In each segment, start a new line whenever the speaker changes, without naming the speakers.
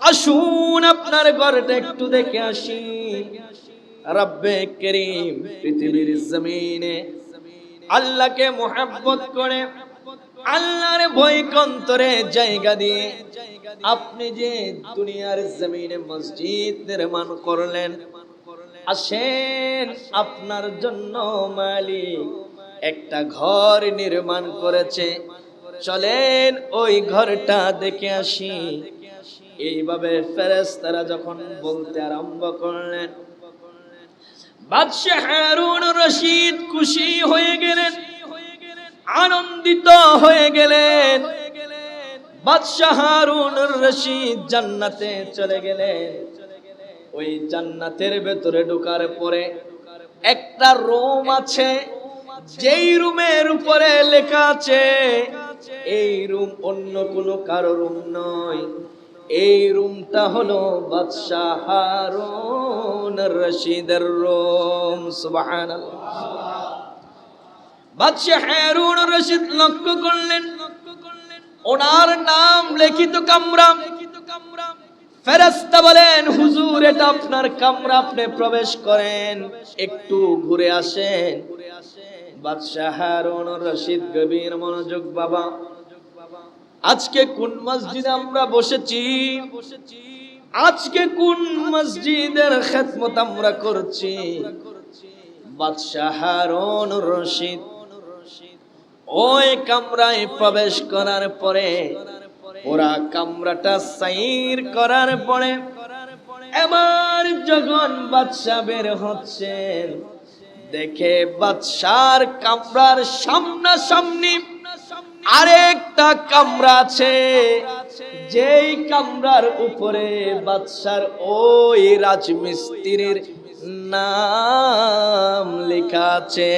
আসুন আপনার ঘরটা একটু দেখে আসি। রব্বে করিম পৃথিবীর জমিনে আল্লাহকে মোহাব্বত করে আল্লাহর ভয় কন্তরে জায়গা দিয়ে আপনি যে দুনিয়ার জমিনে মসজিদ নির্মাণ করলেন, আসেন আপনার জন্য মালিক একটা ঘর নির্মাণ করেছে। চলেন ওই ঘরটা দেখে আসি। এইভাবে ফেরেশতারা যখন বলতে আরম্ভ করলেন, বাদশাহ হারুন রশিদ খুশি হয়ে গেলেন, আনন্দিত হয়ে গেলেন। বাদশাহ হারুন রশিদ জান্নাতে চলে গেলেন। ওই জান্নাতের ভেতরে ঢোকার পরে একটা রুম আছে, যেই রুমের উপরে লেখা আছে এই রুম অন্য কোনো কারও রুম নয়। এই রুমটা হলো বাদশাহ রশিদের বাদশাহ হারুন রশিদ লক্ষ্য করলেন। ওনার নাম লিখিত কামরা ফেরেশতা বলেন, হুজুর, এটা আপনার কামরা, আপনি প্রবেশ করেন, একটু ঘুরে আসেন। রশিদ গভীর মনোযোগ, বাবা। আজকে কোন মসজিদে আমরা বসেছি? আজকে কোন মসজিদের খেদমত আমরা করছি? রশিদ, ওই কামরায় প্রবেশ করার পরে, ওরা কামরাটা সাইর করার পরে, এবার যখন বাদশাহ বের হচ্ছেন দেখে বাদশার কামরার সামনা সামনাসামনি আরেকটা কামরা আছে। যেই কামরার উপরে বাদশার ওই রাজমিস্ত্রির নাম লেখা আছে।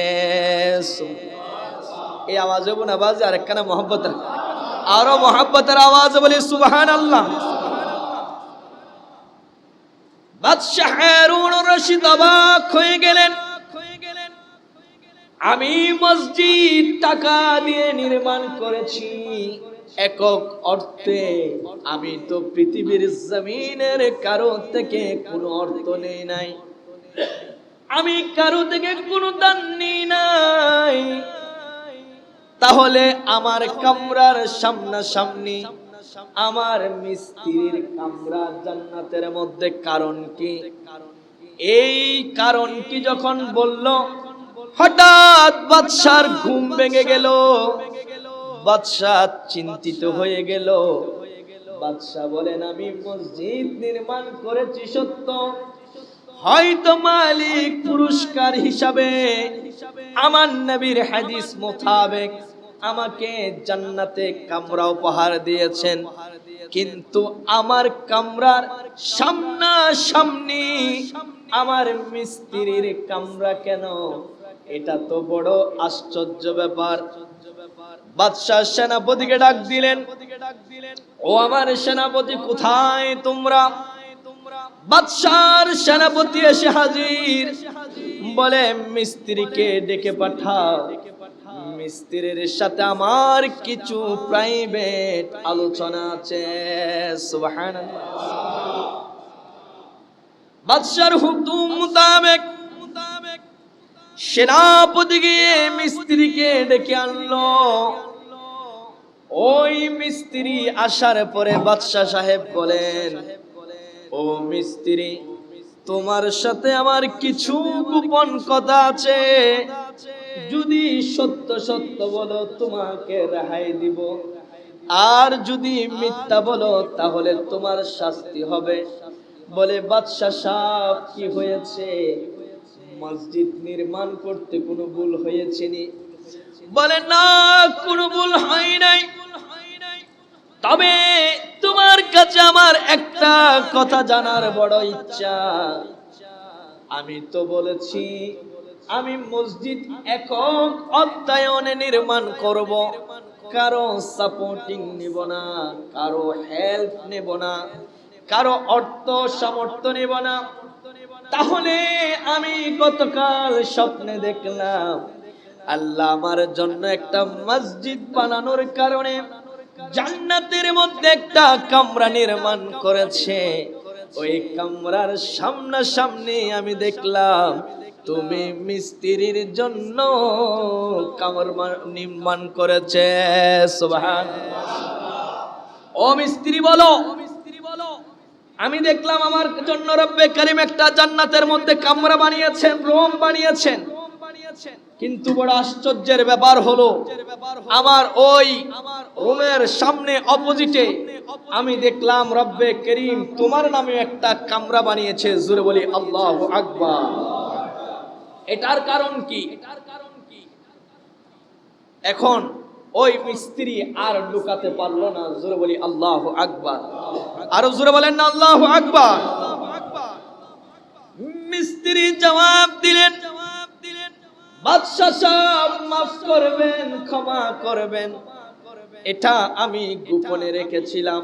এই আওয়াজ হব না বাজে আর একখানা আরও মোহাম্মতের আওয়াজ বলি সুবহান আল্লাহ বাদশাহ রশিদ অবাক হয়ে গেলেন। আমি মসজিদ টাকা দিয়ে নির্মাণ করেছি। একক অর্থে আমি তো পৃথিবীর জমিনের কারও থেকে কোনো অর্থ নেই নাই। আমি কারও থেকে কোনো দান নেই নাই। তাহলে আমার কামরার সামনা সামনাসামনি আমার মিস্ত্রির কামরা জান্নাতের মধ্যে কারণ কি? এই কারণ কি যখন বলল হঠাৎ বাদশার ঘুম ভেঙে গেল। বাদশাহ চিন্তিত হয়ে গেল। বাদশাহ বলেন, আমি মসজিদ নির্মাণ করেছি সত্য। হয়তো মালিক পুরস্কার হিসাবে আমার নবীর হাদিস মোতাবেক আমাকে জান্নাতে কামরা উপহার দিয়েছেন। কিন্তু আমার কামরার সামনা সামনি আমার মিস্ত্রির কামরা কেন এটা তো বড় আশ্চর্য ব্যাপার। বাদশাহ সেনাপতিকে ডাক দিলেন, ও আমার সেনাপতি, কোথায় তোমরা? বাদশার সেনাপতি এসে হাজির। বলে, মিস্ত্রিকে ডেকে পাঠাও। মিস্ত্রির সাথে আমার কিছু প্রাইভেট আলোচনা আছে। বাদশার হুকুম মোতাবেক সেনাপতি গিয়ে মিস্ত্রিকে ডেকে আনলো। ওই মিস্ত্রি আসার পরে বাদশাহ সাহেব বলেন, ও মিস্ত্রি, তোমার সাথে আমার কিছু গোপন কথা আছে। যদি সত্য সত্য বলো, তোমাকে রেহাই দিব। আর যদি মিথ্যা বলো, তাহলে তোমার শাস্তি হবে। বলে বাদশাহ সাহেব, কি হয়েছে? মসজিদ নির্মাণ করতে কোনো ভুল হয়েছে নি? বলে না কোনো ভুল হয় নাই। তবে তোমার কাছে আমার একটা কথা জানার বড় ইচ্ছা। আমি তো বলেছি আমি মসজিদ একক অধ্যায়নে নির্মাণ করব। কারও সাপোর্টিং নিব না কারও হেল্প নেব না কারও অর্থ সামর্থ্য নেব না। তাহলে আমি গতকাল স্বপ্নে দেখলাম, আল্লাহ আমার জন্য একটা মসজিদ বানানোর কারণে জান্নাতের মধ্যে একটা কামরা নির্মাণ করেছে। ওই কামরার সামনা সামনাসামনি আমি দেখলাম, তুমি মিস্ত্রির জন্য কামরা নির্মাণ করেছে। সুবহান ও মিস্ত্রি বলো আমি দেখলাম আমার জন্য রব্বে করিম একটা জান্নাতের মধ্যে কামরা বানিয়েছেন, রোম বানিয়েছেন। কিন্তু বড় আশ্চর্যের ব্যাপার হলো, আমার ওই রুমের সামনে অপোজিটে আমি দেখলাম রব্বে করিম তোমার নামে একটা কামরা বানিয়েছে জুড়ে বলি আল্লাহ আকবার। এটার কারণ কি? এখন ওই মিস্ত্রি আর লুকাতে পারল না। জোরে বলি, আল্লাহ আকবার। আরও জোরে বলেন না আল্লাহ আকবার। মিস্ত্রি জবাব দিলেন, বাদশাহ সাহেব, মাফ করবেন, ক্ষমা করবেন। এটা আমি গোপনে রেখেছিলাম।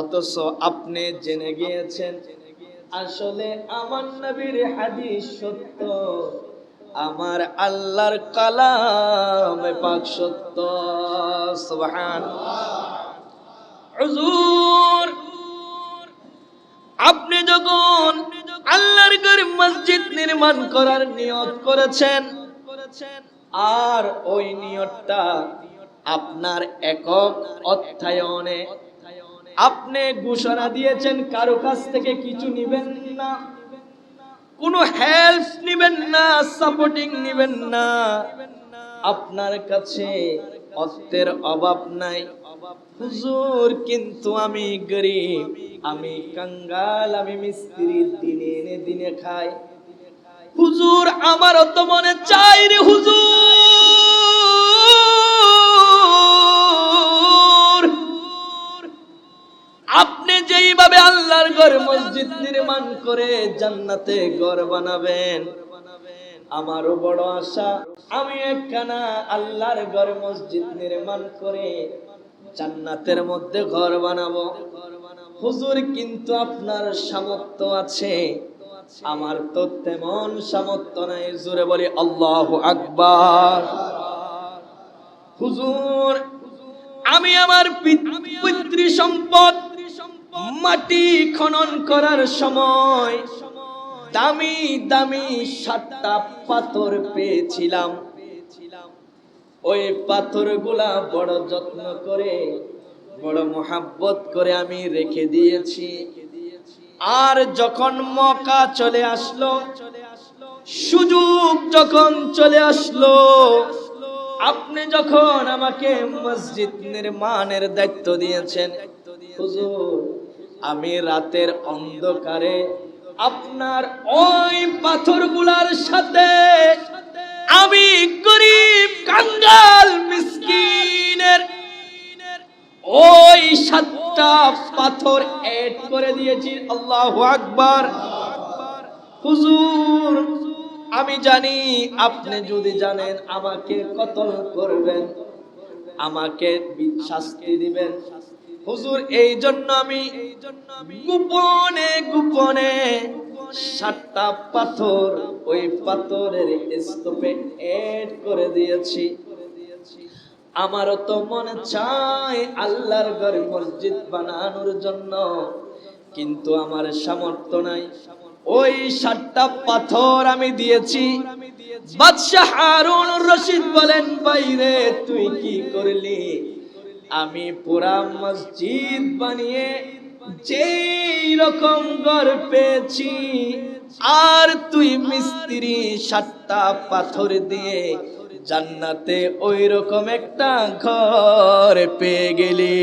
অথচ আপনি জেনে গিয়েছেন, আসলে আমার নবীর হাদিস সত্য। আমার আল্লাহর কালাম পাক সত্য, সুবহান। হুজুর, আপনি যখন আল্লাহর ঘর মসজিদ নির্মাণ করার নিয়ত করেছেন, আর ওই নিয়তটা আপনার একক অর্থায়নে আপনি ঘোষণা দিয়েছেন, কারও কাছ থেকে কিছু নিবেন না। কোনো হেল্প নিবেন না সাপোর্টিং নিবেন না। আপনার কাছে অর্থের অভাব নাই। হুজুর, কিন্তু আমি গরিব। আমি কাঙ্গাল, আমি মিস্ত্রি, দিনে এনে দিনে খাই। হুজুর আমার তো মনে চাই রে হুজুর। আপনি যেইভাবে আল্লাহর ঘর মসজিদ নির্মাণ করে জান্নাতে ঘর বানাবেন। আমারও বড় আশা, আমি একখানা আল্লাহর ঘর মসজিদ নির্মাণ করে জান্নাতের মধ্যে ঘর বানাবো। হুজুর কিন্তু আপনার সামর্থ্য আছে। আমার তো তেমন সামর্থ্য নাই, জোরে বলি আল্লাহ আকবার। হুজুর, আমি আমার পিতৃ সম্পদ মাটি খনন করার সময় দামি দামি সাতটা পাথর পেয়েছিলাম। ওই পাথরগুলা বড় যত্ন করে, বড় মোহাব্বত করে আমি রেখে দিয়েছি। আর যখন মকা চলে আসলো, সুযোগ যখন চলে আসলো, আপনি যখন আমাকে মসজিদ নির্মাণের দায়িত্ব দিয়েছেন, হুজুর আমি রাতের অন্ধকারে আপনার ওই পাথরগুলার সাথে আমি গরিব কাঙ্গাল মিসকিনের ওই সাতটা পাথর এড করে দিয়েছি। আল্লাহ আকবার। হুজুর, আমি জানি আপনি যদি জানেন আমাকে কতল করবেন, আমাকে শাস্তি দিবেন। হুজুর এই জন্য আমি গোপনে গোপনে সাতটা পাথর ওই পাথরের স্তূপে এড করে দিয়েছি। আমারও তো মনে চায় আল্লাহর ঘরে মসজিদ বানানোর জন্য, কিন্তু আমার সামর্থ্য নাই। ওই সাতটা পাথর আমি দিয়েছি। বাদশাহ হারুন রশিদ বলেন, বাইরে তুই কি করলি? আমি পুরা মসজিদ বানিয়ে যেই রকম ঘর পেয়েছি, আর তুই মিস্ত্রি সাতটা পাথর দিয়ে জান্নাতে ওই রকম একটা ঘর পেয়ে গেলি।